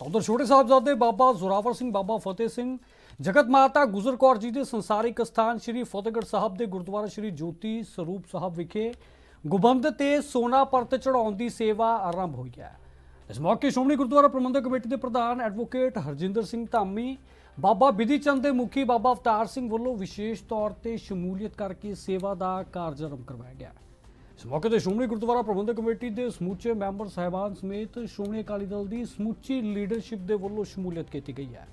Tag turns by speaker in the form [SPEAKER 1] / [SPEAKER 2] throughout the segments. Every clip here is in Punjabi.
[SPEAKER 1] ਤਾਂ ਉਧਰ ਛੋਟੇ ਸਾਹਿਬਜ਼ਾਦੇ ਬਾਬਾ ਜ਼ੋਰਾਵਰ ਸਿੰਘ, ਬਾਬਾ ਫਤਿਹ ਸਿੰਘ, ਜਗਤ ਮਾਤਾ ਗੁਜਰ ਕੌਰ ਜੀ ਦੇ ਸੰਸਾਰਿਕ ਸਥਾਨ ਸ੍ਰੀ ਫਤਿਹਗੜ੍ਹ ਸਾਹਿਬ ਦੇ ਗੁਰਦੁਆਰਾ ਸ੍ਰੀ ਜੋਤੀ ਸਰੂਪ ਸਾਹਿਬ ਵਿਖੇ ਗੁਬੰਦ ਤੇ ਸੋਨਾ ਪਰਤ ਚੜਾਉਣ ਦੀ ਸੇਵਾ ਆਰੰਭ ਹੋਈ ਹੈ। ਇਸ ਮੌਕੇ ਸ਼੍ਰੋਮਣੀ ਗੁਰਦੁਆਰਾ ਪ੍ਰਬੰਧਕ ਕਮੇਟੀ ਦੇ ਪ੍ਰਧਾਨ ਐਡਵੋਕੇਟ ਹਰਜਿੰਦਰ ਸਿੰਘ ਧਾਮੀ, ਬਾਬਾ ਬਿਧੀ ਚੰਦ ਦੇ ਮੁਖੀ ਬਾਬਾ ਅਵਤਾਰ ਸਿੰਘ ਵੱਲੋਂ ਵਿਸ਼ੇਸ਼ ਤੌਰ ਤੇ ਸ਼ਮੂਲੀਅਤ ਕਰਕੇ ਸੇਵਾ ਦਾ ਕਾਰਜ ਆਰੰਭ ਕਰਵਾਇਆ ਗਿਆ। ਇਸ ਮੌਕੇ ਤੇ ਸ਼੍ਰੋਮਣੀ ਗੁਰਦੁਆਰਾ ਪ੍ਰਬੰਧਕ ਕਮੇਟੀ ਦੇ ਸਮੁੱਚੇ ਮੈਂਬਰ ਸਾਹਿਬਾਨ ਸਮੇਤ ਸ਼੍ਰੋਮਣੀ ਅਕਾਲੀ ਦਲ ਦੀ ਸਮੁੱਚੀ ਲੀਡਰਸ਼ਿਪ ਦੇ ਵੱਲੋਂ ਸ਼ਮੂਲੀਅਤ ਕੀਤੀ ਗਈ ਹੈ।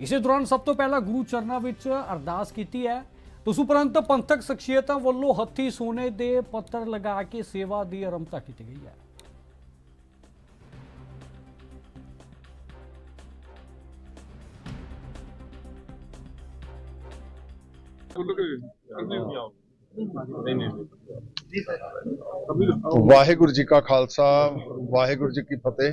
[SPEAKER 1] ਇਸੇ ਦੌਰਾਨ ਸਭ ਤੋਂ ਪਹਿਲਾਂ ਗੁਰੂ ਚਰਨਾਂ ਵਿੱਚ ਅਰਦਾਸ ਕੀਤੀ ਹੈ। ਉਸ ਉਪਰੰਤ ਪੰਥਕ ਸ਼ਖਸੀਅਤਾਂ ਵੱਲੋਂ ਹੱਥੀ ਸੋਨੇ ਦੇ ਪੱਤਰ ਲਗਾ ਕੇ ਸੇਵਾ ਦੀ ਆਰੰਭਤਾ ਕੀਤੀ ਗਈ ਹੈ।
[SPEAKER 2] ਵਾਹਿਗੁਰੂ ਜੀ ਕਾ ਖਾਲਸਾ, ਵਾਹਿਗੁਰੂ ਜੀ ਕੀ ਫਤਿਹ।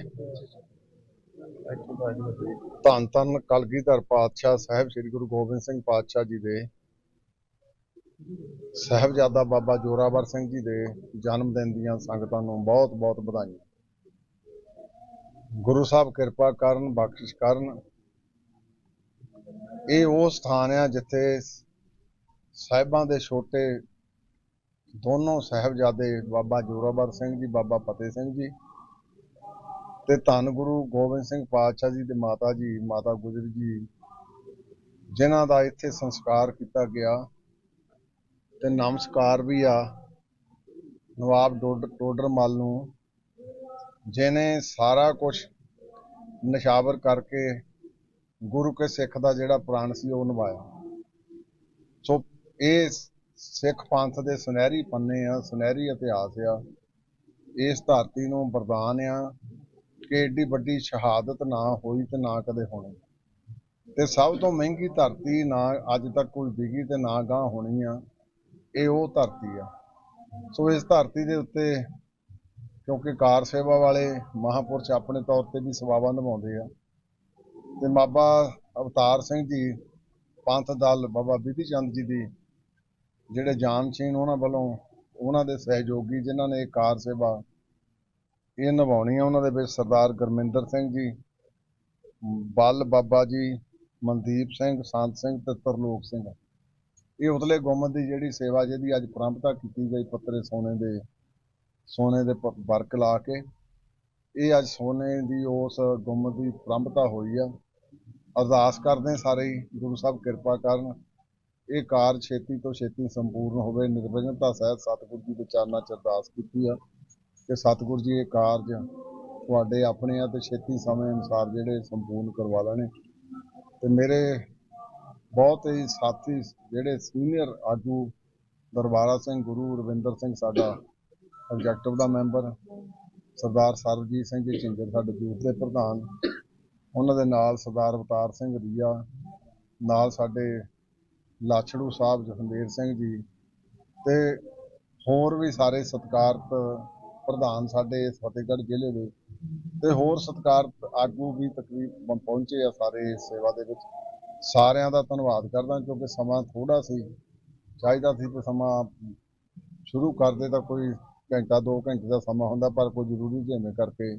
[SPEAKER 2] ਧੰਨ ਧੰਨ ਕਲਗੀਧਰ ਪਾਤਸ਼ਾਹ ਸਾਹਿਬ, ਸ੍ਰੀ ਗੁਰੂ ਗੋਬਿੰਦ ਸਿੰਘ ਪਾਤਸ਼ਾਹ ਜੀ ਦੇ, ਸਾਹਿਬਜ਼ਾਦਾ ਬਾਬਾ ਜੋਰਾਵਰ ਸਿੰਘ ਜੀ ਦੇ ਜਨਮ ਦਿਨ ਦੀਆਂ ਸੰਗਤਾਂ ਨੂੰ ਬਹੁਤ ਬਹੁਤ ਵਧਾਈਆਂ। ਗੁਰੂ ਸਾਹਿਬ ਕਿਰਪਾ ਕਰਨ, ਬਖਸ਼ਿਸ਼ ਕਰਨ। ਇਹ ਉਹ ਸਥਾਨ ਆ ਜਿੱਥੇ ਸਾਹਿਬਾਂ ਦੇ ਛੋਟੇ ਦੋਨੋਂ ਸਾਹਿਬਜ਼ਾਦੇ ਬਾਬਾ ਜੋਰਾਵਰ ਸਿੰਘ ਜੀ, ਬਾਬਾ ਫਤਿਹ ਸਿੰਘ ਜੀ ਤੇ ਧੰਨ ਗੁਰੂ ਗੋਬਿੰਦ ਸਿੰਘ ਪਾਤਸ਼ਾਹ ਜੀ ਦੇ ਮਾਤਾ ਜੀ, ਮਾਤਾ ਗੁਜਰ ਜੀ, ਜਿਨ੍ਹਾਂ ਦਾ ਇੱਥੇ ਸੰਸਕਾਰ ਕੀਤਾ ਗਿਆ ਤੇ ਨਮਸਕਾਰ ਵੀ ਆ ਨਵਾਬ ਡੋਡ- ਟੋਡਰ ਮੱਲ ਨੂੰ ਜਿਨੇ ਸਾਰਾ ਕੁਝ ਨਿਸ਼ਾਵਰ ਕਰਕੇ ਗੁਰੂ ਕੇ ਸਿੱਖ ਦਾ ਜਿਹੜਾ ਪ੍ਰਾਣ ਸੀ ਉਹ ਨਿਭਾਇਆ। ਸੋ ਇਹ ਸਿੱਖ ਪੰਥ ਦੇ ਸੁਨਹਿਰੀ ਪੰਨੇ ਆ, ਸੁਨਹਿਰੀ ਇਤਿਹਾਸ ਆ, ਇਸ ਧਰਤੀ ਨੂੰ ਵਰਦਾਨ ਆ ਕਿ ਏਡੀ ਵੱਡੀ ਸ਼ਹਾਦਤ ਨਾ ਹੋਈ ਤੇ ਨਾ ਕਦੇ ਹੋਣੀ। ਤੇ ਸਭ ਤੋਂ ਮਹਿੰਗੀ ਧਰਤੀ ਨਾ ਅੱਜ ਤੱਕ ਕੋਈ ਵਿਗੀ ਤੇ ਨਾ ਗਾਂ ਹੋਣੀ ਆ, ਇਹ ਉਹ ਧਰਤੀ ਆ। ਸੋ ਇਸ ਧਰਤੀ ਦੇ ਉੱਤੇ ਕਿਉਂਕਿ ਕਾਰ ਸੇਵਾ ਵਾਲੇ ਮਹਾਪੁਰਸ਼ ਆਪਣੇ ਤੌਰ ਤੇ ਵੀ ਸੇਵਾਵਾਂ ਨਿਭਾਉਂਦੇ ਆ। ਤੇ ਬਾਬਾ ਅਵਤਾਰ ਸਿੰਘ ਜੀ, ਪੰਥ ਦਲ ਬਾਬਾ ਬੀਬੀ ਚੰਦ ਜੀ ਦੀ ਜਿਹੜੇ ਜਾਨਸ਼ੀਨ ਉਹਨਾਂ ਵੱਲੋਂ, ਉਹਨਾਂ ਦੇ ਸਹਿਯੋਗੀ ਜਿਨ੍ਹਾਂ ਨੇ ਇਹ ਕਾਰ ਸੇਵਾ ਇਹ ਨਿਭਾਉਣੀ ਆ ਉਹਨਾਂ ਦੇ ਵਿੱਚ ਸਰਦਾਰ ਗੁਰਮਿੰਦਰ ਸਿੰਘ ਜੀ, ਬੱਲ ਬਾਬਾ ਜੀ, ਮਨਦੀਪ ਸਿੰਘ, ਸੰਤ ਸਿੰਘ ਤੇ ਤਰਲੋਕ ਸਿੰਘ। ਇਹ ਉਤਲੇ ਗੁੰਮਤ ਦੀ ਜਿਹੜੀ ਸੇਵਾ ਜਿਹਦੀ ਅੱਜ ਪ੍ਰੰਪਤਾ ਕੀਤੀ ਗਈ ਪੱਤਰੇ ਸੋਨੇ ਦੇ ਸੋਨੇ ਦੇ ਪ- ਵਰਕ ਲਾ ਕੇ, ਇਹ ਅੱਜ ਸੋਨੇ ਦੀ ਉਸ ਗੁੰਮਤ ਦੀ ਪ੍ਰੰਪਤਾ ਹੋਈ ਆ। ਅਰਦਾਸ ਕਰਦੇ ਸਾਰੇ ਹੀ, ਗੁਰੂ ਸਾਹਿਬ ਕਿਰਪਾ ਕਰਨ। ਇਹ ਕਾਰਜ ਛੇਤੀ ਤੋਂ ਛੇਤੀ ਸੰਪੂਰਨ ਹੋਵੇ। ਨਿਰਵਿਘਨਤਾ ਸਹਿਤ ਸਤਿਗੁਰੂ ਜੀ ਦੇ ਚਰਨਾਂ 'ਚ ਅਰਦਾਸ ਕੀਤੀ ਆ ਕਿ ਸਤਿਗੁਰੂ ਜੀ ਇਹ ਕਾਰਜ ਤੁਹਾਡੇ ਆਪਣੇ ਆ ਤੇ ਛੇਤੀ ਸਮੇਂ ਅਨੁਸਾਰ ਜਿਹੜੇ ਸੰਪੂਰਨ ਕਰਵਾ ਲੈਣੇ। ਤੇ ਮੇਰੇ ਬਹੁਤ ਹੀ ਸਾਥੀ ਜਿਹੜੇ ਸੀਨੀਅਰ ਆਗੂ ਦਰਬਾਰਾ ਸਿੰਘ, ਗੁਰੂ ਰਵਿੰਦਰ ਸਿੰਘ ਸਾਡਾ ਐਗਜ਼ੈਕਟਿਵ ਦਾ ਮੈਂਬਰ, ਸਰਦਾਰ ਸਰਬਜੀਤ ਸਿੰਘ ਜੀ ਝਿੰਜਰ ਸਾਡੇ ਯੂਥ ਦੇ ਪ੍ਰਧਾਨ, ਉਹਨਾਂ ਦੇ ਨਾਲ ਸਰਦਾਰ ਅਵਤਾਰ ਸਿੰਘ ਰੀਆ, ਨਾਲ ਸਾਡੇ ਲਾਛੜੂ ਸਾਹਿਬ ਜਸਵੀਰ ਸਿੰਘ ਜੀ ਤੇ ਹੋਰ ਵੀ ਸਾਰੇ ਸਤਿਕਾਰਤ ਪ੍ਰਧਾਨ ਸਾਡੇ ਇਸ ਫਤਿਹਗੜ੍ਹ ਜ਼ਿਲ੍ਹੇ ਦੇ ਤੇ ਹੋਰ ਸਤਿਕਾਰਤ ਆਗੂ ਵੀ ਤਕਰੀਬਨ ਪਹੁੰਚੇ ਆ ਸਾਰੇ ਇਸ ਸੇਵਾ ਦੇ ਵਿੱਚ। ਸਾਰਿਆਂ ਦਾ ਧੰਨਵਾਦ ਕਰਦਾ ਕਿਉਂਕਿ ਸਮਾਂ ਥੋੜਾ ਸੀ, ਚਾਹੀਦਾ ਸੀ ਤੇ ਸਮਾਂ ਸ਼ੁਰੂ ਕਰਦੇ ਤਾਂ ਕੋਈ ਘੰਟਾ, ਦੋ ਘੰਟੇ ਦਾ ਸਮਾਂ ਹੁੰਦਾ ਪਰ ਕੋਈ ਜ਼ਰੂਰੀ ਜਿਵੇਂ ਕਰਕੇ।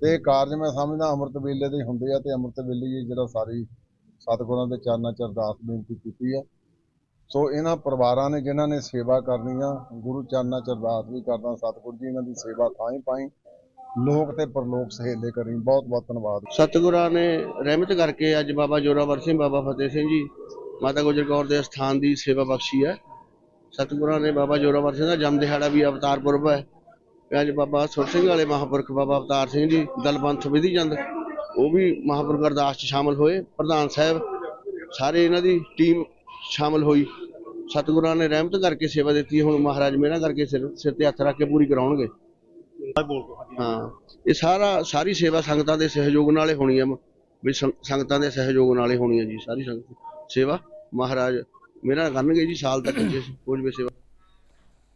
[SPEAKER 2] ਤੇ ਇਹ ਕਾਰਜ ਮੈਂ ਸਮਝਦਾ ਅੰਮ੍ਰਿਤ ਵੇਲੇ ਦੇ ਹੁੰਦੇ ਆ ਤੇ ਅੰਮ੍ਰਿਤ ਵੇਲੇ ਹੀ ਜਿਹੜਾ ਸਾਰੀ ਸਤਿਗੁਰਾਂ ਦੇ ਚਰਨਾਂ 'ਚ ਅਰਦਾਸ ਬੇਨਤੀ ਕੀਤੀ ਆ ਸੋ ਇਹਨਾਂ ਪਰਿਵਾਰਾਂ ਨੇ ਜਿਨ੍ਹਾਂ ਨੇ ਸੇਵਾ ਕਰਨੀ ਆ, ਗੁਰੂ ਚਰਨਾਂ 'ਚ ਅਰਦਾਸ ਵੀ ਕਰਦਾ, ਸਤਿਗੁਰ ਜੀ ਇਹਨਾਂ ਦੀ ਸੇਵਾ ਥਾਂ ਪਾਈ। ਲੋਕ ਤੇ ਪਰਲੋਕ ਸਹੇਲੇ ਕਰੀ। ਬਹੁਤ ਬਹੁਤ ਧੰਨਵਾਦ।
[SPEAKER 3] ਸਤਿਗੁਰਾਂ ਨੇ ਰਹਿਮਤ ਕਰਕੇ ਅੱਜ ਬਾਬਾ ਜੋਰਾਵਰ ਸਿੰਘ, ਬਾਬਾ ਫਤਿਹ ਸਿੰਘ ਜੀ, ਮਾਤਾ ਗੁਜਰ ਕੌਰ ਦੇ ਸਥਾਨ ਦੀ ਸੇਵਾ ਬਖਸ਼ੀ ਹੈ। ਸਤਿਗੁਰਾਂ ਨੇ ਬਾਬਾ ਜੋਰਾਵਰ ਸਿੰਘ ਦਾ ਜਨਮ ਦਿਹਾੜਾ ਵੀ ਅਵਤਾਰ ਪੁਰਬ ਹੈ। ਤੇ ਅੱਜ ਬਾਬਾ ਸੁਰ ਸਿੰਘ ਵਾਲੇ ਮਹਾਪੁਰਖ ਬਾਬਾ ਅਵਤਾਰ ਸਿੰਘ ਜੀ ਦਲਬੰਥ ਵਿਧੀ ਚੰਦ ਉਹ ਵੀ ਮਹਾਂਪੁਰਖ ਅਰਦਾਸ 'ਚ ਸ਼ਾਮਲ ਹੋਏ ਪ੍ਰਧਾਨ ਸਾਹਿਬ ਸਾਰੇ ਇਹਨਾਂ ਦੀ ਟੀਮ ਸ਼ਾਮਲ ਹੋਈ। ਸਤਿਗੁਰਾਂ ਨੇ ਰਹਿਮਤ ਕਰਕੇ ਸੇਵਾ ਦਿੱਤੀ ਹੁਣ ਮਹਾਰਾਜ ਮਿਹਰਾਂ ਕਰਕੇ ਸਿਰ ਸਿਰ ਤੇ ਹੱਥ ਰੱਖ ਕੇ ਪੂਰੀ ਕਰਾਉਣਗੇ। ਹਾਂ ਇਹ ਸਾਰਾ ਸਾਰੀ ਸੇਵਾ ਸੰਗਤਾਂ ਦੇ ਸਹਿਯੋਗ ਨਾਲੇ ਹੋਣੀ ਹੈ ਵੀ ਸੰਗਤਾਂ ਦੇ ਸਹਿਯੋਗ ਨਾਲੇ ਹੋਣੀ ਹੈ ਜੀ ਸਾਰੀ ਸੰਗਤ ਸੇਵਾ। ਮਹਾਰਾਜ ਮੇਰਾ ਕਰਨਗੇ ਜੀ ਸਾਲ ਤੱਕ ਜੇ ਕੋਈ ਵੀ ਸੇਵਾ